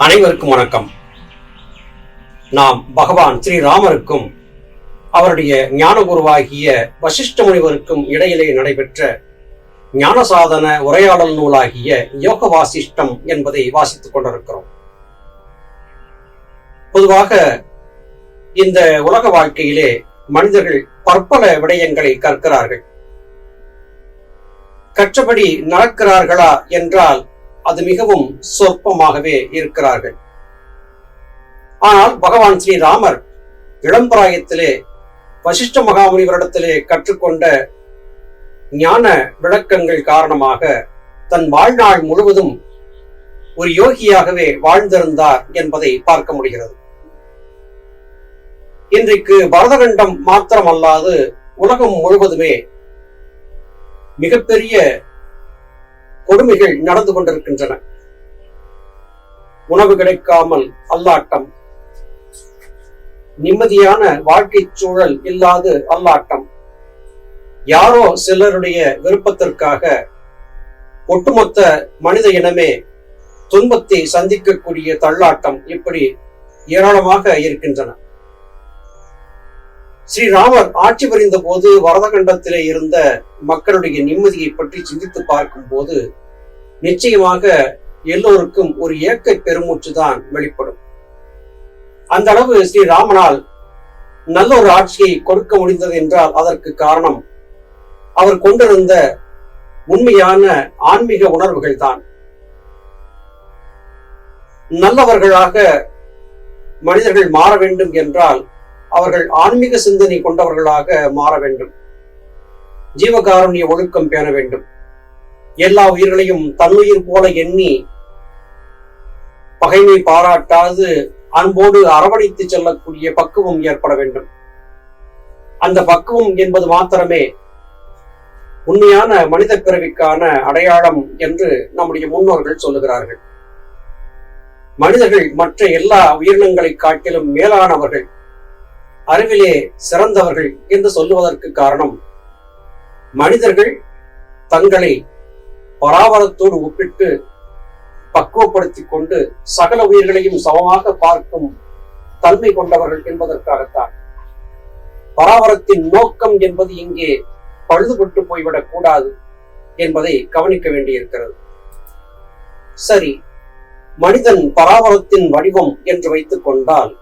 அனைவருக்கும் வணக்கம். நாம் பகவான் ஸ்ரீராமருக்கும் அவருடைய ஞானகுருவாகிய வசிஷ்ட முனிவருக்கும் இடையிலே நடைபெற்ற ஞானசாதன உரையாடல் நூலாகிய யோக வாசிஷ்டம் என்பதை வாசித்துக் கொண்டிருக்கிறோம். பொதுவாக இந்த உலக வாழ்க்கையிலே மனிதர்கள் பற்பல விடயங்களை கற்கிறார்கள். கற்றபடி நடக்கிறார்களா என்றால் அது மிகவும் சொற்பமாகவே இருக்கிறார்கள். ஆனால் பகவான் ஸ்ரீராமர் இளம்பிராயத்திலே வசிஷ்ட மகாமுனிவரிடத்திலே கற்றுக்கொண்ட ஞான விளக்கங்கள் காரணமாக தன் வாழ்நாள் முழுவதும் ஒரு யோகியாகவே வாழ்ந்திருந்தார் என்பதை பார்க்க முடிகிறது. இன்றைக்கு பரதகண்டம் மாத்திரமல்லாது உலகம் முழுவதுமே மிகப்பெரிய கொடுமைகள் நடந்து கொண்டிருக்கின்றன. உணவு கிடைக்காமல் அல்லாட்டம். நிம்மதியான வாழ்க்கை சூழல் இல்லாது அல்லாட்டம். யாரோ சிலருடைய விருப்பத்திற்காக ஒட்டுமொத்த மனித இனமே துன்பத்தை சந்திக்கக்கூடிய தள்ளாட்டம் இப்படி ஏராளமாக இருக்கின்றன. ஸ்ரீராமர் ஆட்சி புரிந்த போது வரதகண்டத்திலே இருந்த மக்களுடைய நிம்மதியை பற்றி சிந்தித்து பார்க்கும் போது நிச்சயமாக எல்லோருக்கும் ஒரு ஏக்க பெருமூச்சு தான் வெளிப்படும். அந்த அளவு ஸ்ரீராமனால் நல்ல ஒரு ஆட்சியை கொடுக்க முடிந்தது என்றால் அதற்கு காரணம் அவர் கொண்டிருந்த உண்மையான ஆன்மீக உணர்வுகள் தான் நல்லவர்களாக மனிதர்கள் மாற வேண்டும் என்றால் அவர்கள் ஆன்மீக சிந்தனை கொண்டவர்களாக மாற வேண்டும். ஜீவகாருண்ய ஒழுக்கம் பேண வேண்டும். எல்லா உயிர்களையும் தன்னுயிர் போல எண்ணி பகைமை பாராட்டாது அன்போடு அரவணைத்து செல்லக்கூடிய பக்குவம் ஏற்பட வேண்டும். அந்த பக்குவம் என்பது மாத்திரமே உண்மையான மனித பிறவிக்கான அடையாளம் என்று நம்முடைய முன்னோர்கள் சொல்லுகிறார்கள். மனிதர்கள் மற்ற எல்லா உயிரினங்களை காட்டிலும் மேலானவர்கள். அறிவிலே சிறந்தவர்கள் என்று சொல்லுவதற்கு காரணம் மனிதர்கள் தங்களை பராபரத்தோடு ஒப்பிட்டு பக்குவப்படுத்திக் கொண்டு சகல உயிர்களையும் சமமாக பார்க்கும் தன்மை கொண்டவர்கள் என்பதற்காகத்தான். பராபரத்தின் நோக்கம் என்பது இங்கே பழுதுபட்டு போய்விடக் கூடாது என்பதை கவனிக்க வேண்டியிருக்கிறது. சரி மனிதன் பராபரத்தின் வடிவம் என்று வைத்துக் கொண்டால்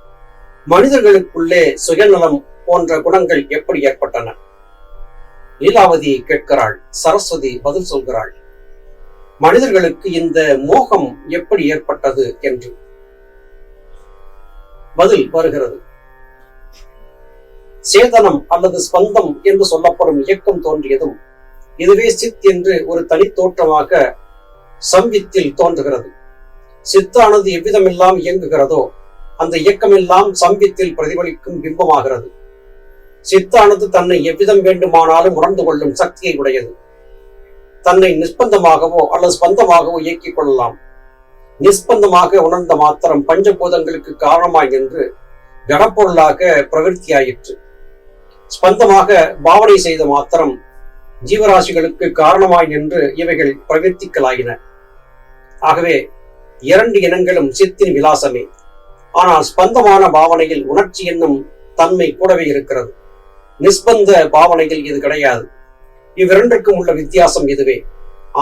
மனிதர்களுக்குள்ளே சுயநலம் போன்ற குணங்கள் எப்படி ஏற்பட்டன? லீலாவதி கேட்கிறாள் சரஸ்வதி பதில் சொல்கிறாள் மனிதர்களுக்கு இந்த மோகம் எப்படி ஏற்பட்டது என்று. பதில் வருகிறது. சேதனம் அல்லது ஸ்பந்தம் என்று சொல்லப்படும் இயக்கம் தோன்றியதும் இதுவே சித் என்று ஒரு தனித்தோற்றமாக சம்வித்தில் தோன்றுகிறது. சித்தானது எவ்விதமெல்லாம் இயங்குகிறதோ அந்த இயக்கமெல்லாம் சம்பித்தில் பிரதிபலிக்கும் பிம்பமாகிறது. சித்தானது தன்னை எவ்விதம் வேண்டுமானாலும் உணர்ந்து கொள்ளும் சக்தியை உடையது. தன்னை நிஸ்பந்தமாகவோ அல்லது ஸ்பந்தமாகவோ இயக்கிக் கொள்ளலாம். நிஸ்பந்தமாக உணர்ந்த மாத்திரம் பஞ்சபூதங்களுக்கு காரணமாய் என்று ஜடப்பொருளாக பிரவிற்த்தியாயிற்று ஸ்பந்தமாக பாவனை செய்த மாத்திரம் ஜீவராசிகளுக்கு காரணமாய் நின்று இவைகள் பிரவிற்த்திக்கலாயின ஆகவே இரண்டு இனங்களும் சித்தின் விலாசமே. ஆனால் ஸ்பந்தமான பாவனையில் உணர்ச்சி என்னும் தன்மை கூடவே இருக்கிறது. நிஸ்பந்த பாவனையில் இது கிடையாது. இவ்விரண்டுக்கும் உள்ள வித்தியாசம் இதுவே.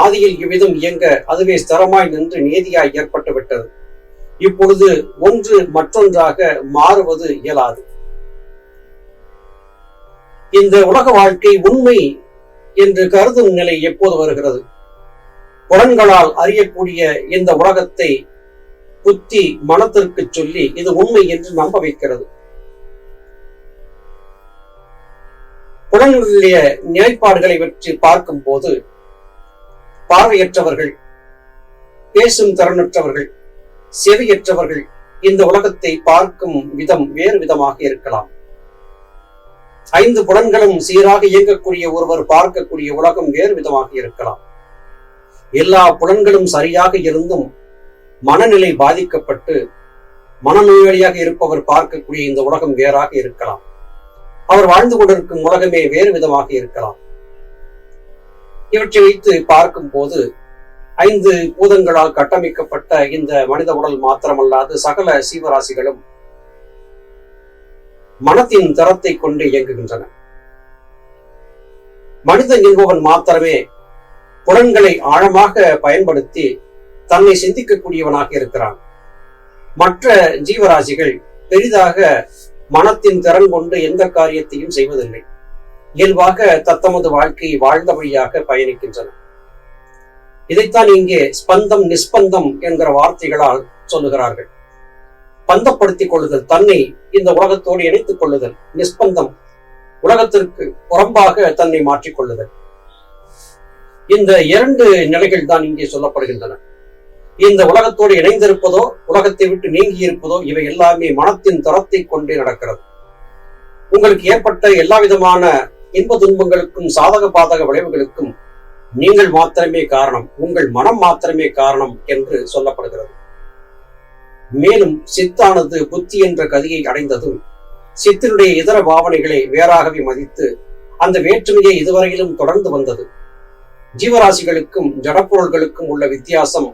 ஆதியில் இவ்விதம் இயங்க அதுவே ஸ்திரமாய் நின்று நேதியாய் ஏற்பட்டு விட்டது. இப்பொழுது ஒன்று மற்றொன்றாக மாறுவது இயலாது. இந்த உலக வாழ்க்கை உண்மை என்று கருதும் நிலை எப்போது வருகிறது? புலன்களால் அறியக்கூடிய இந்த உலகத்தை புத்தி மனத்திற்கு சொல்லி இது உண்மை என்று நம்ப வைக்கிறது. புலன்களுடைய நிலைப்பாடுகளை பற்றி பார்க்கும் போது பார்வையற்றவர்கள் பேசும் திறனற்றவர்கள் செவியற்றவர்கள் இந்த உலகத்தை பார்க்கும் விதம் வேறு விதமாக இருக்கலாம். ஐந்து புலன்களும் சீராக இயங்கக்கூடிய ஒருவர் பார்க்கக்கூடிய உலகம் வேறு விதமாக இருக்கலாம். எல்லா புலன்களும் சரியாக இருந்தும் மனநிலை பாதிக்கப்பட்டு மனநோயாளியாக இருப்பவர் பார்க்கக்கூடிய இந்த உலகம் வேறாக இருக்கலாம். அவர் வாழ்ந்து கொண்டிருக்கும் உலகமே வேறு விதமாக இருக்கலாம். இவற்றை வைத்து பார்க்கும் போது ஐந்து பூதங்களால் கட்டமைக்கப்பட்ட இந்த மனித உடல் மாத்திரமல்லாது சகல சீவராசிகளும் மனத்தின் தரத்தை கொண்டு இயங்குகின்றன. மனிதன் என்பவன் மாத்திரமே புலன்களை ஆழமாக பயன்படுத்தி தன்னை சிந்திக்கக்கூடியவனாக இருக்கிறான். மற்ற ஜீவராசிகள் பெரிதாக மனத்தின் திறன் கொண்டு எந்த காரியத்தையும் செய்வதில்லை. இயல்பாக தத்தமது வாழ்க்கையை வாழ்ந்தபடியாக பயணிக்கின்றன. இதைத்தான் இங்கே ஸ்பந்தம் நிஸ்பந்தம் என்கிற வார்த்தைகளால் சொல்லுகிறார்கள். பந்தப்படுத்திக் கொள்ளுதல் தன்னை இந்த உலகத்தோடு இணைத்துக் கொள்ளுதல் நிஸ்பந்தம் உலகத்திற்கு புறம்பாக தன்னை மாற்றிக் கொள்ளுதல். இந்த இரண்டு நிலைகள் தான் இங்கே சொல்லப்படுகின்றன. இந்த உலகத்தோடு இணைந்திருப்பதோ உலகத்தை விட்டு நீங்கி இருப்பதோ இவை எல்லாமே மனத்தின் தரத்தை கொண்டே நடக்கிறது. உங்களுக்கு ஏற்பட்ட எல்லா விதமான இன்ப துன்பங்களுக்கும் சாதக பாதக விளைவுகளுக்கும் நீங்கள் மாத்திரமே காரணம் உங்கள் மனம் மாத்திரமே காரணம் என்று சொல்லப்படுகிறது. மேலும் சித்தானது புத்தி என்ற கதியை அடைந்ததும் சித்தினுடைய இதர பாவனைகளை வேறாகவே மதித்து அந்த வேற்றுமையை இதுவரையிலும் தொடர்ந்து வந்தது. ஜீவராசிகளுக்கும் ஜடப்பொருள்களுக்கும் உள்ள வித்தியாசம்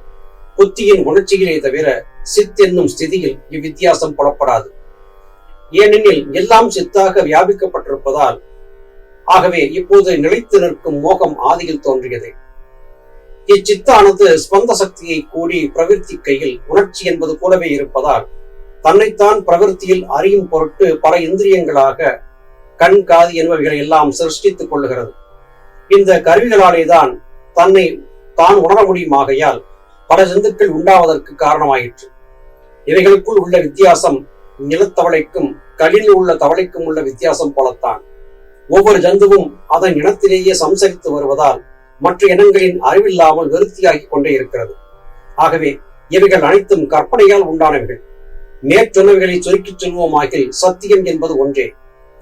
புத்தியின் உணர்ச்சியிலே தவிர சித் என்னும் ஸ்திதியில் இவ்வித்தியாசம் புலப்படாது. ஏனெனில் எல்லாம் சித்தாக வியாபிக்கப்பட்டிருப்பதால் ஆகவே இப்போது நிலைத்து நிற்கும் மோகம் ஆதியில் தோன்றியது. இச்சித்தானது ஸ்பந்த சக்தியை கூடி பிரவிற்த்திக்கையில் உணர்ச்சி என்பது போலவே இருப்பதால் தன்னைத்தான் பிரவிற்த்தியில் அறியும் பொருட்டு பல இந்திரியங்களாக கண் காது என்பவைகளை எல்லாம் சிருஷ்டித்துக் கொள்ளுகிறது. இந்த கருவிகளாலே தான் தன்னை தான் உணர முடியுமாகையால் பல ஜந்துக்கள் உண்டாவதற்கு காரணமாயிற்று. இவைகளுக்குள் உள்ள வித்தியாசம் நிலத்தவளைக்கும் கலில் உள்ள தவளைக்கும் உள்ள வித்தியாசம் போலத்தான். ஒவ்வொரு ஜந்துவும் அதன் இனத்திலேயே சம்சரித்து வருவதால் மற்ற இனங்களின் அறிவில்லாமல் விருத்தியாகி கொண்டே இருக்கிறது. ஆகவே இவைகள் அனைத்தும் கற்பனையால் உண்டானவைகள். மேற்சொன்னவைகளை சுருக்கிச் சொல்வோமாகில் சத்தியம் என்பது ஒன்றே.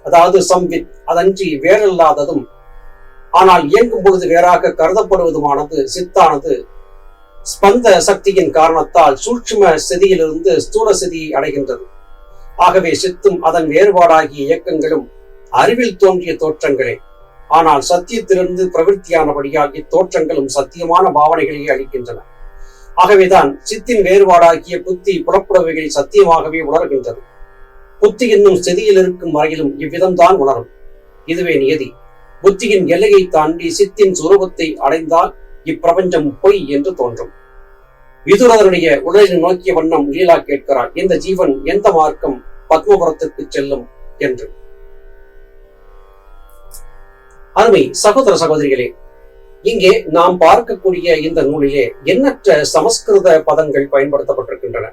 அதாவது சம்வித் அதன்றி வேறல்லாததும் ஆனால் இயங்கும் பொழுது வேறாக கருதப்படுவதுமானது சித்தானது ஸ்பந்த சக்தியின் காரணத்தால் சூட்சும சிதியிலிருந்து ஸ்தூல சிதியை அடைகின்றது. ஆகவே சித்தும் அதன் வேறுபாடாகிய இயக்கங்களும் அறிவில் தோன்றிய தோற்றங்களே. ஆனால் சத்தியத்திலிருந்து பிரவிற்த்தியானபடியால் இத்தோற்றங்களும் சத்தியமான பாவனைகளையே அளிக்கின்றன. ஆகவேதான் சித்தின் வேறுபாடாகிய புத்தி புலப்புடவைகளை சத்தியமாகவே உணர்கின்றது. புத்தி என்னும் ஸ்திதியில் இருக்கும் வரையிலும் இவ்விதம்தான் உணரும். இதுவே நியதி. புத்தியின் எல்லையை தாண்டி சித்தின் சுரூபத்தை அடைந்தால் இப்பிரபஞ்சம் பொய் என்று தோன்றும். விதுரதனுடைய உடலில் நோக்கிய வண்ணம் லீலா கேட்கிறார் இந்த ஜீவன் எந்த மார்க்கம் பத்மபுரத்திற்கு செல்லும்? என்று. அருமை சகோதர சகோதரிகளே இங்கே நாம் பார்க்கக்கூடிய இந்த நூலிலே எண்ணற்ற சமஸ்கிருத பதங்கள் பயன்படுத்தப்பட்டிருக்கின்றன.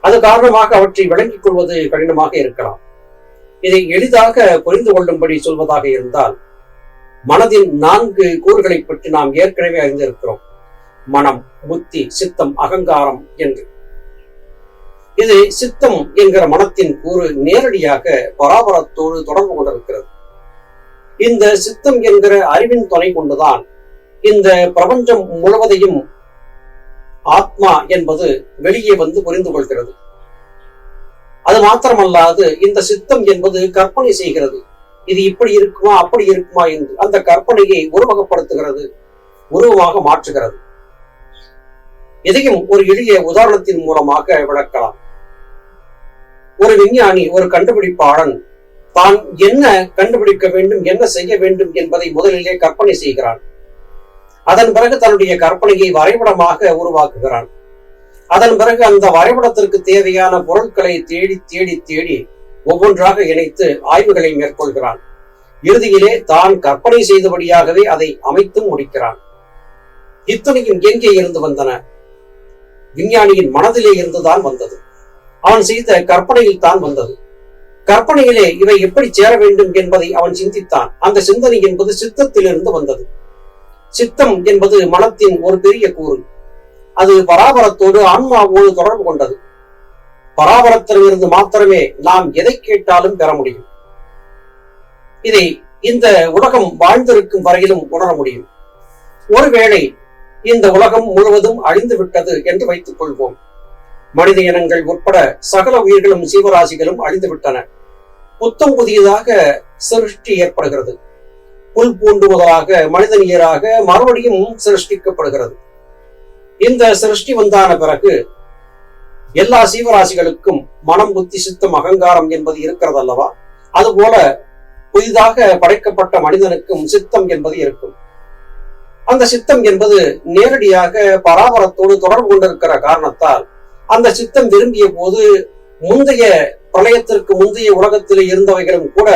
அது காரணமாக அவற்றை விளங்கிக் கொள்வது கடினமாக இருக்கலாம். இதை எளிதாக புரிந்து கொள்ளும்படி சொல்வதாக இருந்தால் மனதின் நான்கு கூறுகளை பற்றி நாம் ஏற்கனவே அறிந்திருக்கிறோம். மனம் புத்தி சித்தம் அகங்காரம் என்று. இது சித்தம் என்கிற மனத்தின் கூறு நேரடியாக பராபரத்தோடு தொடர்பு கொண்டிருக்கிறது. இந்த சித்தம் என்கிற அறிவின் துணை கொண்டுதான் இந்த பிரபஞ்சம் முழுவதையும் ஆத்மா என்பது வெளியே வந்து புரிந்து கொள்கிறது. அது மாத்திரமல்லாது இந்த சித்தம் என்பது கற்பனை செய்கிறது. இது இப்படி இருக்குமா அப்படி இருக்குமா என்று அந்த கற்பனையை உருவகப்படுத்துகிறது உருவமாக மாற்றுகிறது. எதையும் ஒரு எளிய உதாரணத்தின் மூலமாக விளக்கலாம். ஒரு விஞ்ஞானி ஒரு கண்டுபிடிப்பாளன் தான் என்ன கண்டுபிடிக்க வேண்டும் என்ன செய்ய வேண்டும் என்பதை முதலிலே கற்பனை செய்கிறான். அதன் பிறகு தன்னுடைய கற்பனையை வரைபடமாக உருவாக்குகிறான். அதன் பிறகு அந்த வரைபடத்திற்கு தேவையான பொருட்களை தேடி தேடி தேடி ஒவ்வொன்றாக இணைத்து ஆய்வுகளை மேற்கொள்கிறான். இறுதியிலே தான் கற்பனை செய்தபடியாகவே அதை அமைத்தும் முடிக்கிறான். இத்தனையும் எங்கே இருந்து வந்தன? விஞ்ஞானியின் மனதிலே இருந்துதான் வந்தது. அவன் செய்த கற்பனையில் தான் வந்தது. கற்பனையிலே இவை எப்படி சேர வேண்டும் என்பதை அவன் சிந்தித்தான். அந்த சிந்தனை என்பது சித்தத்திலிருந்து வந்தது. சித்தம் என்பது மனத்தின் ஒரு பெரிய கூறு. அது பராபரத்தோடு ஆன்மாவோடு தொடர்பு கொண்டது. பராபரத்திலிருந்து மாத்திரமே நாம் எதை கேட்டாலும் பெற முடியும். இதை இந்த உலகம் வாழ்ந்திருக்கும் வரையிலும் உணர முடியும். ஒருவேளை இந்த உலகம் முழுவதும் அழிந்து விட்டது என்று வைத்துக் கொள்வோம். மனித இனங்கள் உட்பட சகல உயிர்களும் ஜீவராசிகளும் அழிந்து விட்டன. புத்தம் புதியதாக சிருஷ்டி ஏற்படுகிறது. புல் பூண்டு முதலாக நீராக மறுபடியும் சிருஷ்டிக்கப்படுகிறது. இந்த சிருஷ்டி வந்தான பிறகு எல்லா சீவராசிகளுக்கும் மனம் புத்தி சித்தம் அகங்காரம் என்பது இருக்கிறது அல்லவா அதுபோல புதிதாக படைக்கப்பட்ட மனிதனுக்கும் சித்தம் என்பது இருக்கும். அந்த சித்தம் என்பது நேரடியாக பராபரத்தோடு தொடர்பு கொண்டிருக்கிற காரணத்தால் அந்த சித்தம் விரும்பிய போது முந்தைய பிரளயத்திற்கு முந்தைய உலகத்திலே இருந்தவைகளும் கூட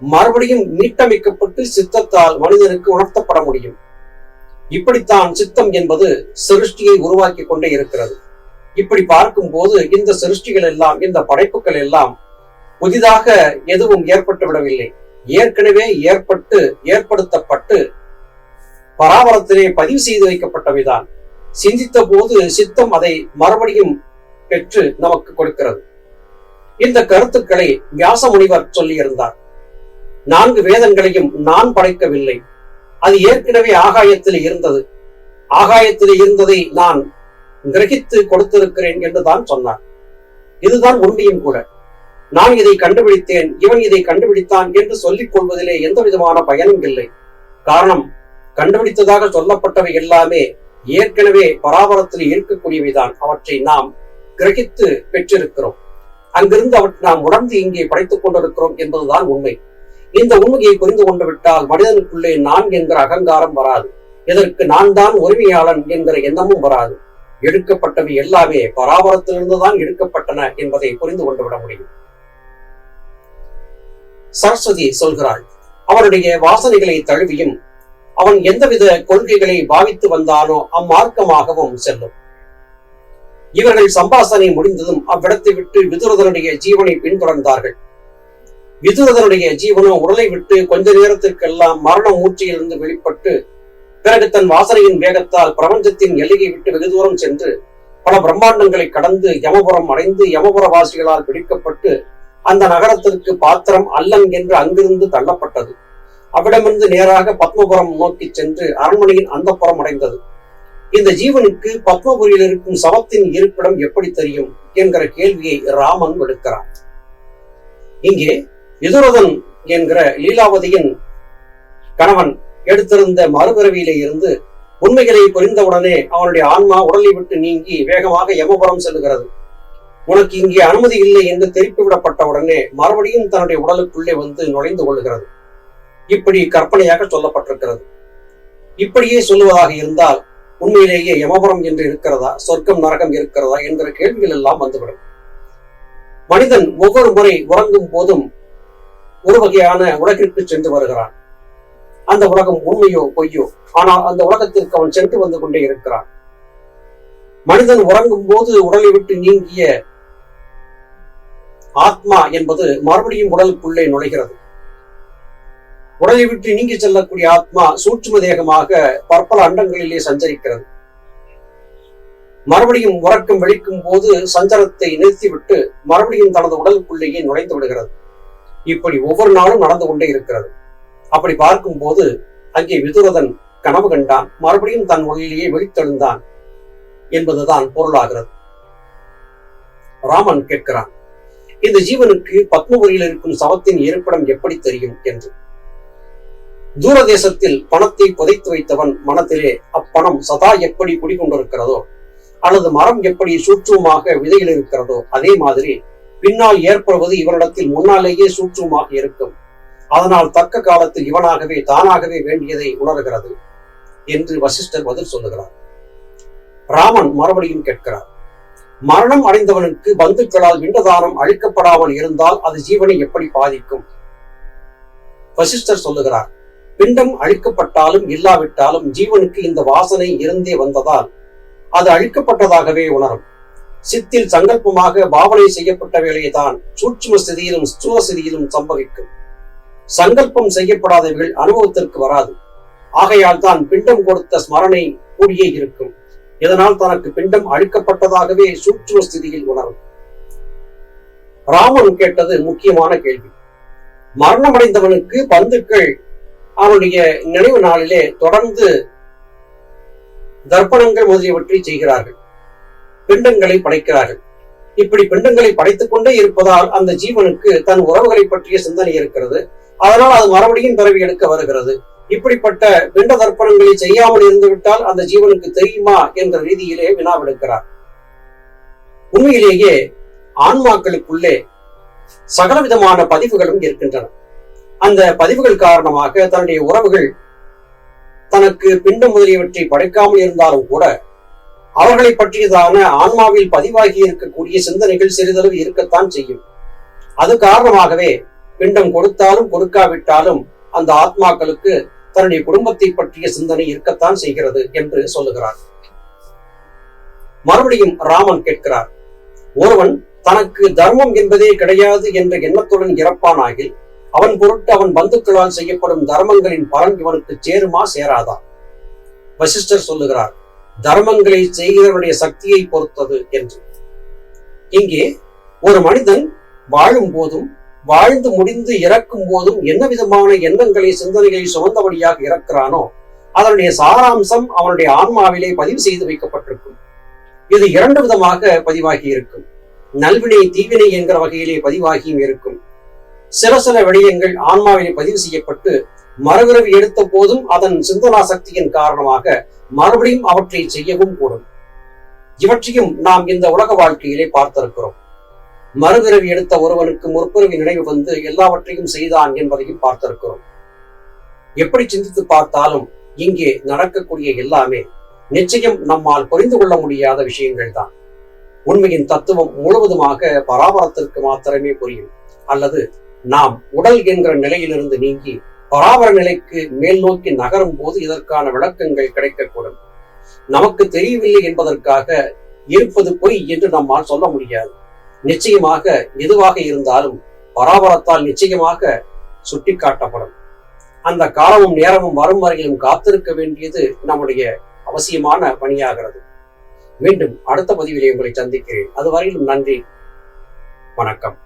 மறுபடியும் மீட்டமைக்கப்பட்டு சித்தத்தால் மனிதனுக்கு உணர்த்தப்பட முடியும். இப்படித்தான் சித்தம் என்பது சிருஷ்டியை உருவாக்கி கொண்டே இருக்கிறது. இப்படி பார்க்கும் போது இந்த சிருஷ்டிகள் எல்லாம் இந்த படைப்புகள் எல்லாம் புதிதாக எதுவும் ஏற்பட்டு விடவில்லை. ஏற்கனவே ஏற்பட்டு ஏற்படுத்தப்பட்டு பராமரத்திலே பதிவு செய்து வைக்கப்பட்டவைதான். சிந்தித்த போது சித்தம் அதை மறுபடியும் பெற்று நமக்கு கொடுக்கிறது. இந்த கருத்துக்களை வியாச முனிவர் சொல்லியிருந்தார். நான்கு வேதங்களையும் நான் படைக்கவில்லை. அது ஏற்கனவே ஆகாயத்தில் இருந்தது. ஆகாயத்தில் இருந்ததை நான் கிரகித்து கொடுத்திருக்கிறேன் என்றுதான் சொன்னார் இதுதான் உண்மையும் கூட. நான் இதை கண்டுபிடித்தேன் இவன் இதை கண்டுபிடித்தான் என்று சொல்லிக் கொள்வதிலே எந்த விதமான பயனும் இல்லை. காரணம் கண்டுபிடித்ததாக சொல்லப்பட்டவை எல்லாமே ஏற்கனவே பராபரத்தில் இருக்கக்கூடியவைதான். அவற்றை நாம் கிரகித்து பெற்றிருக்கிறோம். அங்கிருந்து அவற்றை நாம் உணர்ந்து இங்கே படைத்துக் கொண்டிருக்கிறோம் என்பதுதான் உண்மை. இந்த உண்மையை புரிந்து கொண்டு விட்டால் மனிதனுக்குள்ளே நான் என்கிற அகங்காரம் வராது. இதற்கு நான் தான் உரிமையாளன் என்கிற எண்ணமும் வராது. எடுக்கப்பட்டவை எல்லாமே பராபரத்திலிருந்துதான் எடுக்கப்பட்டன என்பதை புரிந்து கொண்டு விட முடியும். சரஸ்வதி சொல்கிறாள் அவருடைய வாசனைகளை தழுவியும் அவன் எந்தவித கொள்கைகளை பாவித்து வந்தானோ அம்மார்க்கமாகவும் செல்லும். இவர்கள் சம்பாசனை முடிந்ததும் அவ்விடத்தை விட்டு விதுரதனுடைய ஜீவனை பின்தொடர்ந்தார்கள். விதுரதனுடைய ஜீவனம் உடலை விட்டு கொஞ்ச நேரத்திற்கெல்லாம் மரண மூச்சியிலிருந்து வெளிப்பட்டு பிறகு தன் வாசனையின் வேகத்தால் பிரபஞ்சத்தின் எல்லையை விட்டு வெகு தூரம் சென்று பல பிரம்மாண்டங்களை கடந்து யமபுரம் அடைந்து யமபுர வாசிகளால் பிடிக்கப்பட்டு அந்த நகரத்திற்கு பாத்திரம் அல்லன் என்று அங்கிருந்து தள்ளப்பட்டது. அவ்விடமிருந்து நேராக பத்மபுரம் நோக்கி சென்று அரண்மனையின் அந்தப்புறம் அடைந்தது. இந்த ஜீவனுக்கு பத்மபுரியில் இருக்கும் சவத்தின் இருப்பிடம் எப்படி தெரியும் என்கிற கேள்வியை ராமன் விடுக்கிறான். இங்கே எதுரதன் என்கிற லீலாவதியின் கணவன் எடுத்திருந்த மறுபிறவியிலே இருந்து உண்மைகளை புரிந்தவுடனே அவனுடைய ஆன்மா உடலை விட்டு நீங்கி வேகமாக யமபுரம் செல்கிறது உனக்கு இங்கே அனுமதி இல்லை என்று திருப்பி விடப்பட்ட உடனே மறுபடியும் தன்னுடைய உடலுக்குள்ளே வந்து நுழைந்து கொள்கிறது இப்படி கற்பனையாக சொல்லப்பட்டிருக்கிறது. இப்படியே சொல்லுவதாக இருந்தால் உண்மையிலேயே யமபுரம் என்று இருக்கிறதா? சொர்க்கம் நரகம் இருக்கிறதா? என்கிற கேள்விகள் எல்லாம் வந்துவிடும். மனிதன் ஒவ்வொரு முறை உறங்கும் போதும் ஒரு வகையான உலகிற்கு சென்று வருகிறான். அந்த உலகம் உண்மையோ பொய்யோ? ஆனால் அந்த உலகத்திற்கு அவன் சென்று வந்து கொண்டே இருக்கிறான். மனிதன் உறங்கும் போது உடலை விட்டு நீங்கிய ஆத்மா என்பது மறுபடியும் உடலுக்குள்ளே நுழைகிறது. உடலை விட்டு நீங்கி செல்லக்கூடிய ஆத்மா சூட்சும தேகமாக பற்பல அண்டங்களிலே சஞ்சரிக்கிறது. மறுபடியும் உறக்கம் வெளிக்கும் போது சஞ்சலத்தை நிறுத்திவிட்டு மறுபடியும் தனது உடலுக்குள்ளேயே நுழைந்து விடுகிறது. இப்படி ஒவ்வொரு நாளும் நடந்து கொண்டே இருக்கிறது. அப்படி பார்க்கும் போது அங்கே விதுரதன் கனவு கண்டான். மறுபடியும் தன் உடலிலேயே விழித்தெழுந்தான் என்பதுதான் பொருளாகிறது. ராமன் கேட்கிறான் இந்த ஜீவனுக்கு பத்மபுரியில் இருக்கும் சவத்தின் இருப்பிடம் எப்படி தெரியும்? என்று. தூரதேசத்தில் பணத்தை புதைத்து வைத்தவன் மனத்திலே அப்பணம் சதா எப்படி குடிகொண்டிருக்கிறதோ அல்லது மரம் எப்படி சூற்றுமாக விதையில் இருக்கிறதோ அதே மாதிரி பின்னால் ஏற்படுவது இவரிடத்தில் முன்னாலேயே சூற்றுமாக இருக்கும். அதனால் தக்க காலத்தில் இவனாகவே தானாகவே வேண்டியதை உணர்கிறது என்று வசிஷ்டர் பதில் சொல்லுகிறார். ராமன் மறுபடியும் கேட்கிறார் மரணம் அடைந்தவனுக்கு பந்துக்களால் விண்டதானம் அழிக்கப்படாமல் இருந்தால் அது ஜீவனை எப்படி பாதிக்கும்? வசிஷ்டர் சொல்லுகிறார் பிண்டம் அழிக்கப்பட்டாலும் இல்லாவிட்டாலும் ஜீவனுக்கு இந்த வாசனை இருந்தே வந்ததால் அது அழிக்கப்பட்டதாகவே உணரும். சித்தில் சங்கல்பமாக பாவனை செய்யப்பட்ட வேலையைதான் சூட்சும ஸ்திதியிலும் ஸ்தூல ஸ்திதியிலும் சம்பவிக்கும். சங்கல்பம் செய்யப்படாதவர்கள் அனுபவத்திற்கு வராது. ஆகையால் தான் பிண்டம் கொடுத்த ஸ்மரணை கூடியே இருக்கும். இதனால் தனக்கு பிண்டம் அழிக்கப்பட்டதாகவே சூட்சும ஸ்திதியில் உணரும். ராமன் கேட்டது முக்கியமான கேள்வி. மரணமடைந்தவனுக்கு பந்துக்கள் அவனுடைய நினைவு நாளிலே தொடர்ந்து தர்ப்பணங்கள் முதலியவற்றை செய்கிறார்கள். பிண்டங்களை படைக்கிறார்கள். இப்படி பிண்டங்களை படைத்துக் கொண்டே இருப்பதால் அந்த ஜீவனுக்கு தன் உறவுகளை பற்றிய சிந்தனை இருக்கிறது. அதனால் அது மறுபடியும் பிறவி எடுக்க வருகிறது. இப்படிப்பட்ட பிண்ட தர்ப்பணங்களை செய்யாமல் இருந்துவிட்டால் அந்த ஜீவனுக்கு தெரியுமா என்ற ரீதியிலே வினாவெடுக்கிறார் உண்மையிலேயே ஆன்மாக்களுக்குள்ளே சகலவிதமான பதிவுகளும் இருக்கின்றன. அந்த பதிவுகள் காரணமாக தன்னுடைய உறவுகள் தனக்கு பிண்டம் முதலியவற்றை படைக்காமல் இருந்தாலும் கூட அவர்களை பற்றியதான ஆன்மாவில் பதிவாகி இருக்கக்கூடிய சிந்தனைகள் சிறிதளவு இருக்கத்தான் செய்யும். அது காரணமாகவே பிண்டம் கொடுத்தாலும் கொடுக்காவிட்டாலும் அந்த ஆத்மாக்களுக்கு தன்னுடைய குடும்பத்தை பற்றிய சிந்தனை இருக்கத்தான் செய்கிறது என்று சொல்லுகிறார். மறுபடியும் ராமன் கேட்கிறார் ஒருவன் தனக்கு தர்மம் என்பதே கிடையாது என்ற எண்ணத்துடன் இறப்பானாகில் அவன் பொருட்டு அவன் பந்துக்களால் செய்யப்படும் தர்மங்களின் பலன் இவனுக்கு சேருமா சேராதா? வசிஷ்டர் சொல்லுகிறார் தர்மங்களை செய்கிறவனுடைய சக்தியை பொறுத்தது என்று. இங்கே ஒரு மனிதன் வாழும் போதும் வாழ்ந்து முடிந்து இறக்கும் போதும் என்ன விதமான எண்ணங்களை சிந்தனைகளை சுமந்தபடியாக இறக்கிறானோ அதனுடைய சாராம்சம் அவனுடைய ஆன்மாவிலே பதிவு செய்து வைக்கப்பட்டிருக்கும். இது இரண்டு விதமாக பதிவாகி இருக்கும். நல்வினை தீவினை என்கிற வகையிலே பதிவாகியும் இருக்கும். சில சில விடயங்கள் ஆன்மாவிலே பதிவு செய்யப்பட்டு மறுபிறவி எடுத்த போதும் அதன் சிந்தனா சக்தியின் காரணமாக மறுபடியும் அவற்றை செய்யவும் கூடும். இவற்றையும் நாம் இந்த உலக வாழ்க்கையிலே பார்த்திருக்கிறோம். மறுபிறவி எடுத்த ஒருவனுக்கு முற்பிறவி நினைவு வந்து எல்லாவற்றையும் செய்தான் என்பதையும் பார்த்திருக்கிறோம். எப்படி சிந்தித்து பார்த்தாலும் இங்கே நடக்கக்கூடிய எல்லாமே நிச்சயம் நம்மால் புரிந்து கொள்ள முடியாத விஷயங்கள் தான் உண்மையின் தத்துவம் முழுவதுமாக பராபரத்திற்கு மாத்திரமே புரியும். அல்லது நாம் உடல் என்கிற நிலையிலிருந்து நீங்கி பராபர நிலைக்கு மேல் நோக்கி நகரும் போது இதற்கான விளக்கங்கள் கிடைக்கக்கூடும். நமக்கு தெரியவில்லை என்பதற்காக இருப்பது பொய் என்று நம்மால் சொல்ல முடியாது. நிச்சயமாக எதுவாக இருந்தாலும் பராபரத்தால் நிச்சயமாக சுட்டிக்காட்டப்படும். அந்த காலமும் நேரமும் வரும் வரையிலும் காத்திருக்க வேண்டியது நம்முடைய அவசியமான பணியாகிறது. மீண்டும் அடுத்த பதிவிலே உங்களை சந்திக்கிறேன். அதுவரையிலும் நன்றி. வணக்கம்.